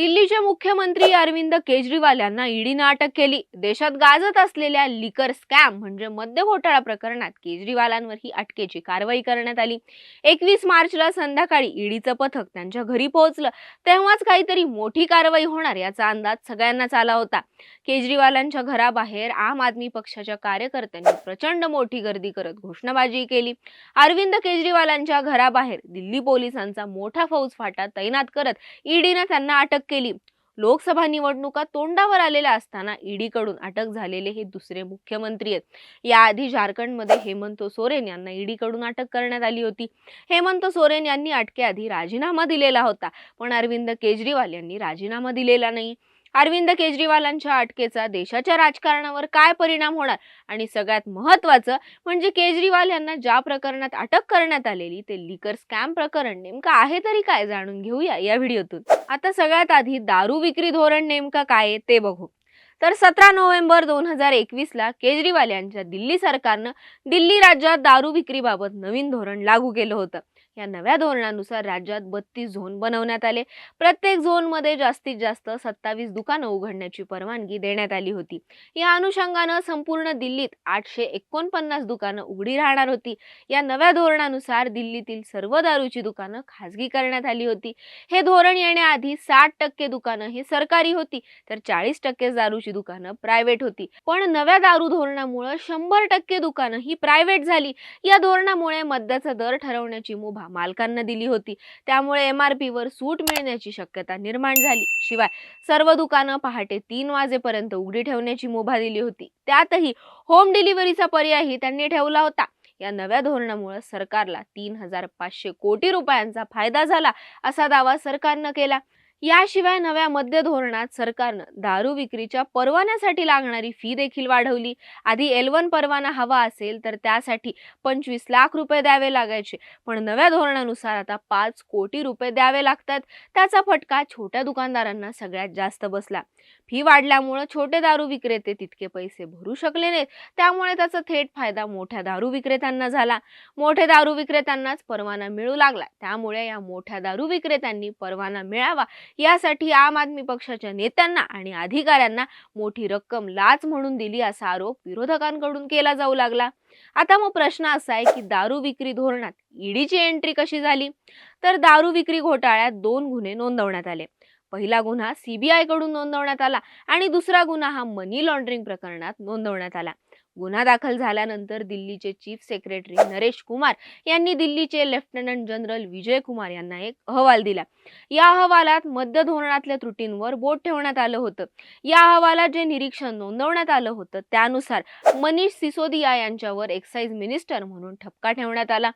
दिल्लीचे मुख्यमंत्री अरविंद केजरीवाल यांना ईडीनं अटक केली. देशात गाजत असलेल्या लिकर स्कॅम म्हणजे मद्य घोटाळा प्रकरणात केजरीवालांवर ही अटकेची कारवाई करण्यात आली. एकवीस मार्चला संध्याकाळी ईडीचं पथक त्यांच्या घरी पोहोचलं. तेव्हाच काहीतरी मोठी कारवाई होणार याचा अंदाज सगळ्यांनाच आला होता. केजरीवालांच्या घराबाहेर आम आदमी पक्षाच्या कार्यकर्त्यांनी प्रचंड मोठी गर्दी करत घोषणाबाजी केली. अरविंद केजरीवालांच्या घराबाहेर दिल्ली पोलिसांचा मोठा फौज फाटा तैनात करत ईडीनं त्यांना अटक केली. लोकसभा निवडणुका तोंडावर आलेल्या असताना ईडीकडून अटक झालेले हे दुसरे मुख्यमंत्री आहेत. याआधी झारखंडमध्ये हेमंत सोरेन यांना ईडीकडून अटक करण्यात आली होती. हेमंत सोरेन यांनी अटकेआधी राजीनामा दिलेला होता. पण अरविंद केजरीवाल यांनी राजीनामा दिलेला नाही. अरविंद केजरीवालांच्या अटकेचा देशाच्या राजकारणावर काय परिणाम होणार? आणि सगळ्यात महत्वाचं म्हणजे केजरीवाल यांना ज्या प्रकरणात अटक करण्यात आलेली ते लिकर स्कॅम प्रकरण नेमकं आहे तरी काय जाणून घेऊया या व्हिडिओतून. आता सगळ्यात आधी दारू विक्री धोरण नेमकं काय आहे ते बघू. तर सतरा नोव्हेंबर दोन हजार एकवीसला केजरीवाल यांच्या दिल्ली सरकारनं दिल्ली राज्यात दारू विक्रीबाबत नवीन धोरण लागू केलं होतं. या नव्या धोरणानुसार राज्यात बत्तीस झोन बनवण्यात आले. प्रत्येक झोनमध्ये जास्तीत जास्त सत्तावीस दुकानं उघडण्याची परवानगी देण्यात आली होती. या अनुषंगानं संपूर्ण दिल्लीत आठशे एकोणपन्नास दुकानं उघडी राहणार होती. या नव्या धोरणानुसार दिल्लीतील सर्व दारूची दुकानं खाजगी करण्यात आली होती. हे धोरण येण्याआधी साठ टक्के दुकानं ही सरकारी होती तर चाळीस टक्के दारूची दुकानं प्रायव्हेट होती. पण नव्या दारू धोरणामुळे शंभर टक्के दुकानं ही प्रायव्हेट झाली. या धोरणामुळे मद्याचा दर ठरवण्याची मुभा मालकांना दिली होती. त्यामुळे एम आर पीवर सूट मिळण्याची शक्यता निर्माण झाली. शिवाय सर्व दुकानं पहाटे तीन वाजेपर्यंत उघडी ठेवण्याची मुभा दिली होती. त्यातही होम डिलिव्हरीचा पर्यायही त्यांनी ठेवला होता. या नव्या धोरणामुळे सरकारला तीन हजार पाचशे कोटी रुपयांचा फायदा झाला असा दावा सरकारनं केला. याशिवाय नव्या मद्य धोरणात सरकारनं दारू विक्रीच्या परवान्यासाठी लागणारी फी देखील वाढवली. आधी एल वन परवाना हवा असेल तर त्यासाठी पंचवीस लाख रुपये द्यावे लागायचे. पण नव्या धोरणानुसार आता पाच कोटी रुपये द्यावे लागतात. त्याचा फटका छोट्या दुकानदारांना सगळ्यात जास्त बसला. फी वाढल्यामुळे छोटे दारू विक्रेते तितके पैसे भरू शकले नाहीत. त्यामुळे त्याचा थेट फायदा मोठ्या दारू विक्रेत्यांना झाला. मोठे दारू विक्रेत्यांनाच परवाना मिळू लागला. त्यामुळे या मोठ्या दारू विक्रेत्यांनी परवाना मिळावा यासाठी आम आदमी पक्षाच्या नेत्यांना आणि अधिकाऱ्यांना मोठी रक्कम लाच म्हणून दिली असा आरोप विरोधकांकडून केला जाऊ लागला. आता मग प्रश्न असा आहे की दारू विक्री धोरणात ईडीची एंट्री कशी झाली? तर दारू विक्री घोटाळ्यात दोन गुन्हे नोंदवण्यात आले. पहिला गुन्हा सीबीआयकडून नोंदवण्यात आला आणि दुसरा गुन्हा हा मनी लॉन्ड्रिंग प्रकरणात नोंदवण्यात आला. गुन्हा दाखल झाल्यानंतर दिल्लीचे चीफ सेक्रेटरी नरेश कुमार यांनी दिल्लीचे लेफ्टनंट जनरल विजय कुमार यांना एक अहवाल दिला. या अहवालात मद्य धोरणातल्या त्रुटींवर बोट ठेवण्यात आलं होतं. या अहवालात जे निरीक्षण नोंदवण्यात आलं होतं त्यानुसार मनीष सिसोदिया यांच्यावर एक्साईज मिनिस्टर म्हणून ठपका ठेवण्यात आला.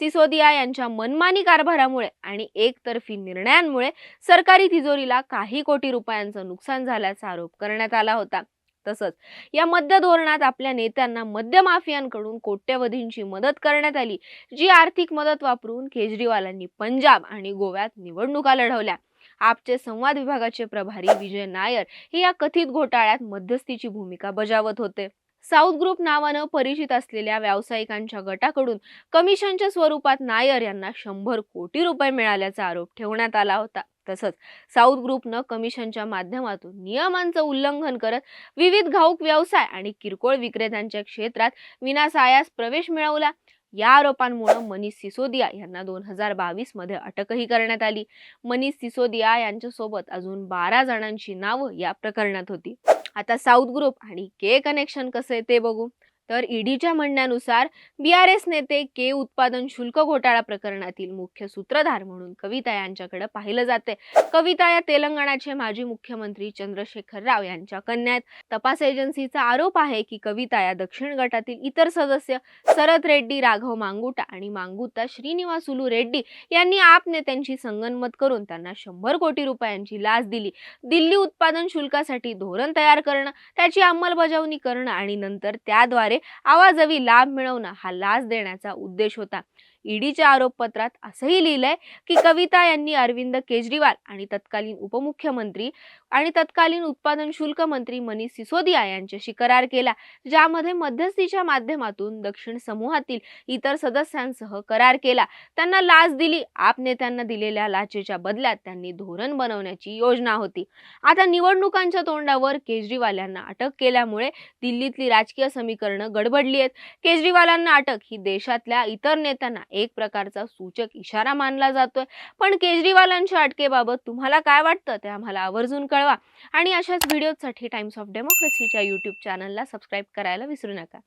सिसोदिया यांच्या मनमानी कारभारामुळे आणि एकतर्फी निर्णयांमुळे सरकारी तिजोरीला काही कोटी रुपयांचं नुकसान झाल्याचा आरोप करण्यात आला होता. तसंच. या मद्य धोरणात आपल्या नेत्यांना मद्य माफियांकडून कोट्यवधींची मदत करण्यात आली जी आर्थिक मदत वापरून केजरीवालांनी पंजाब आणि गोव्यात निवडणुका लढवल्या. आपचे संवाद विभागाचे प्रभारी विजय नायर हे या कथित घोटाळ्यात मध्यस्थीची भूमिका बजावत होते. साऊथ ग्रुप नावानं परिचित असलेल्या व्यावसायिकांच्या गटाकडून कमिशनच्या स्वरूपात नायर यांना शंभर कोटी रुपये मिळाल्याचा आरोप ठेवण्यात आला होता. तसंच साऊथ ग्रुपनं कमिशनच्या माध्यमातून नियमांचं उल्लंघन करत विविध घाऊक व्यवसाय आणि किरकोळ विक्रेत्यांच्या क्षेत्रात विनासायास प्रवेश मिळवला. या आरोपांमुळे मनीष सिसोदिया यांना दोन हजार बावीसमध्ये अटकही करण्यात आली. मनीष सिसोदिया यांच्यासोबत अजून बारा जणांची नावं या प्रकरणात होती. आता साऊथ ग्रुप आणि के कनेक्शन कसं आहे ते बघू. तर ईडीच्या म्हणण्यानुसार बी आर एस नेते के उत्पादन शुल्क घोटाळा प्रकरणातील मुख्य सूत्रधार म्हणून कविता यांच्याकडे पाहिलं जाते. कविता या तेलंगणाचे माजी मुख्यमंत्री चंद्रशेखर राव यांच्या कन्यात तपास एजन्सीचा आरोप आहे की कविता या दक्षिण गटातील इतर सदस्य शरद रेड्डी राघव मांगुटा आणि मांगुता श्रीनिवासुलू रेड्डी यांनी आप नेत्यांची संगनमत करून त्यांना शंभर कोटी रुपयांची लाच दिली. दिल्ली उत्पादन शुल्कासाठी धोरण तयार करणं त्याची अंमलबजावणी करणं आणि नंतर त्याद्वारे आवाजवी लाभ मिळवणं हा लाच देण्याचा उद्देश होता. ईडीच्या आरोपपत्रात असंही लिहिलंय की कविता यांनी अरविंद केजरीवाल आणि तत्कालीन उपमुख्यमंत्री आणि तत्कालीन उत्पादन शुल्क मंत्री मनीष सिसोदिया यांच्याशी करार केला ज्यामध्ये मध्यस्थीच्या माध्यमातून दक्षिण समूहातील इतर सदस्यांसह करार केला. त्यांना लाच दिली आप नेत्यांना दिलेल्या लाचेच्या बदल्यात त्यांनी धोरण बनवण्याची योजना होती. आता निवडणुकांच्या तोंडावर केजरीवाल यांना अटक केल्यामुळे दिल्लीतली राजकीय समीकरणं गडबडली आहेत. केजरीवालांना अटक ही देशातल्या इतर नेत्यांना एक प्रकारचा सूचक इशारा मानला जातोय. पण केजरीवालांच्या अटकेबाबत तुम्हाला काय वाटतं? ते आम्हाला आवर्जून कळवा. आणि अशाच व्हिडिओसाठी टाइम्स ऑफ डेमोक्रेसीच्या यूट्यूब चॅनलला सबस्क्राईब करायला विसरू नका.